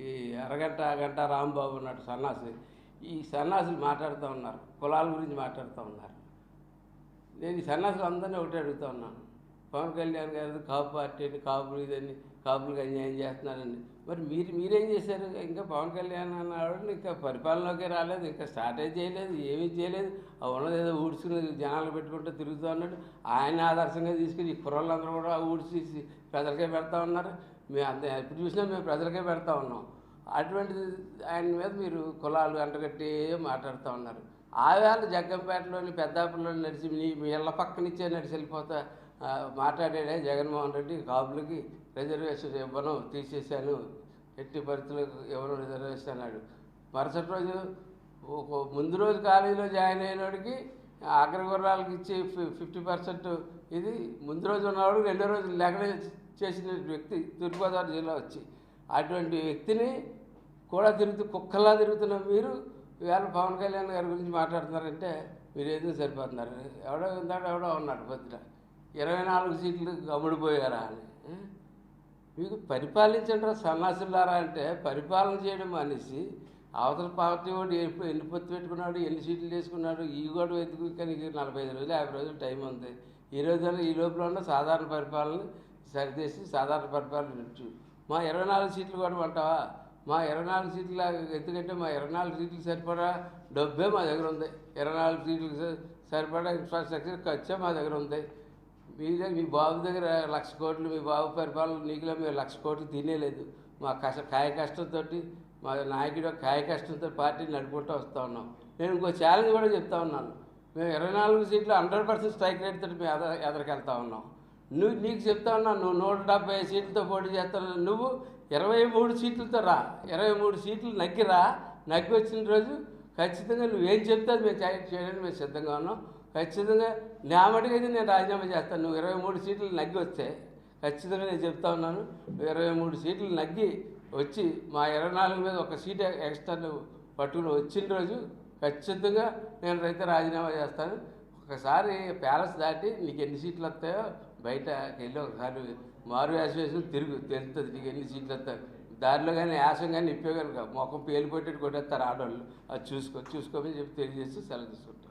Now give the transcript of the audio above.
ఈ అరగంట గంట రాంబాబు ఉన్నట్టు సన్నాసి ఈ సన్నాసులు మాట్లాడుతూ ఉన్నారు కులాల గురించి మాట్లాడుతూ ఉన్నారు. నేను ఈ సన్నాసులు అందరినీ ఒకటి అడుగుతా ఉన్నాను. పవన్ కళ్యాణ్ గారు కాపు పార్టీ అని కాపులు ఇదని కాపులకు అన్యాయం చేస్తున్నారని. మరి మీరు మీరేం చేశారు? ఇంకా పవన్ కళ్యాణ్ అన్నాడు ఇంకా పరిపాలనలోకి రాలేదు ఇంకా స్టార్టే చేయలేదు ఏమీ చేయలేదు. ఆ ఉన్నది ఏదో ఊడ్చుకుని జనాలు పెట్టుకుంటూ తిరుగుతూ ఉన్నాడు. ఆయన ఆదర్శంగా తీసుకుని ఈ కుర్రోళ్ళందరూ కూడా ఊడ్చేసి పెద్దలకే పెడతా ఉన్నారు. మేము అంత. ఎప్పుడు చూసినా మేము ప్రజలకే పెడతా ఉన్నాం. అటువంటిది ఆయన మీద మీరు కులాలు అంటగట్టి మాట్లాడుతూ ఉన్నారు. ఆవేళ జగ్గంపేటలోని పెద్దాపుల్లోని నడిచి మీ మీ ఇళ్ళ పక్కనిచ్చే నడిచి వెళ్ళిపోతా మాట్లాడాడే జగన్మోహన్ రెడ్డి కాపులకి రిజర్వేషన్ ఇవ్వను తీసేశాను ఎట్టి పరిస్థితులకు ఇవ్వను రిజర్వేషన్ అన్నాడు. మరుసటి రోజు ఒక ముందు రోజు కాలేజీలో జాయిన్ అయినోడికి అగ్రగుర్రాలకు ఇచ్చి ఫిఫ్టీ పర్సెంట్ ఇది. ముందు రోజు ఉన్నవాడు రెండో రోజు లేకనే చేసిన వ్యక్తి తూర్పుగోదావరి జిల్లా వచ్చి. అటువంటి వ్యక్తిని కూడా తిరుగుతూ కుక్కలా తిరుగుతున్న మీరు వేళ పవన్ కళ్యాణ్ గారి గురించి మాట్లాడుతున్నారంటే మీరు ఏదో సరిపోతున్నారు. ఎవడో ఇందాక ఎవడో ఉన్నాడు పొద్దున ఇరవై నాలుగు సీట్లు అమ్ముడిపోయారా అని. మీకు పరిపాలించండి సన్నాసులారా అంటే పరిపాలన చేయడం మనిషి అవతల పార్టీ వాడు ఎన్ని పొత్తు పెట్టుకున్నాడు ఎన్ని సీట్లు తీసుకున్నాడు ఈ కూడా ఎందుకు? కానీ నలభై ఐదు రోజులు యాభై రోజులు టైం ఉంది. ఈ రోజుల్లో ఈ లోపల ఉన్న సాధారణ పరిపాలన సరిచేసి సాధారణ పరిపాలన ఇచ్చు మా ఇరవై నాలుగు సీట్లు కూడా అంటావా మా ఇరవై నాలుగు సీట్లు ఎందుకంటే మా ఇరవై నాలుగు సీట్లు సరిపడా డబ్బే మా దగ్గర ఉంది. ఇరవై నాలుగు సీట్లు సరిపడా ఇన్ఫ్రాస్ట్రక్చర్ ఖర్చే మా దగ్గర ఉంది. మీ దగ్గర మీ బాబు దగ్గర లక్ష కోట్లు మీ బాబు పరిపాలన నీకులో మేము లక్ష కోట్లు తినేలేదు. మా కష్ట కాయ కష్టంతో మా నాయకుడు కాయ కష్టంతో పార్టీని నడుపుకుంటూ వస్తూ ఉన్నాం. నేను ఇంకో ఛాలెంజ్ కూడా చెప్తా ఉన్నాను. మేము ఇరవై నాలుగు సీట్లు హండ్రెడ్ పర్సెంట్ స్ట్రైక్ రేట్తో మేము ఎదర ఎదరికెళ్తా ఉన్నాం. నువ్వు నీకు చెప్తా ఉన్నా నువ్వు నూట డెబ్బై సీట్లతో పోటీ చేస్తాను నువ్వు ఇరవై మూడు సీట్లతో రా. ఇరవై మూడు సీట్లు నగ్గి రా. నగ్గి వచ్చిన రోజు ఖచ్చితంగా నువ్వేం చెప్తే అది మేము చే- చేయడానికి మేము సిద్ధంగా ఉన్నాం. ఖచ్చితంగా నా మటుకైతే నేను రాజీనామా చేస్తాను. నువ్వు ఇరవై మూడు సీట్లు నగ్గి వస్తే ఖచ్చితంగా నేను చెప్తా ఉన్నాను. ఇరవై మూడు సీట్లు నగ్గి వచ్చి మా ఇరవై నాలుగు మీద ఒక సీట్ ఎక్స్ట్రా పట్టుకుని వచ్చిన రోజు ఖచ్చితంగా నేను రైతు రాజీనామా చేస్తాను. ఒకసారి ప్యాలెస్ దాటి నీకు ఎన్ని సీట్లు వస్తాయో బయటకి వెళ్ళి ఒకసారి మారు యాస వేసి తిరుగు తెలుస్తుంది నీకు ఎన్ని సీట్లు వస్తాయి. దారిలో కానీ యాసం కానీ ఇప్పే కనుక మొఖం పేలిపోయేటట్టు కొట్టేస్తారు ఆడవాళ్ళు. అది చూసుకో చూసుకోమని చెప్పి తెలియజేసి సెలవు తీసుకుంటాను.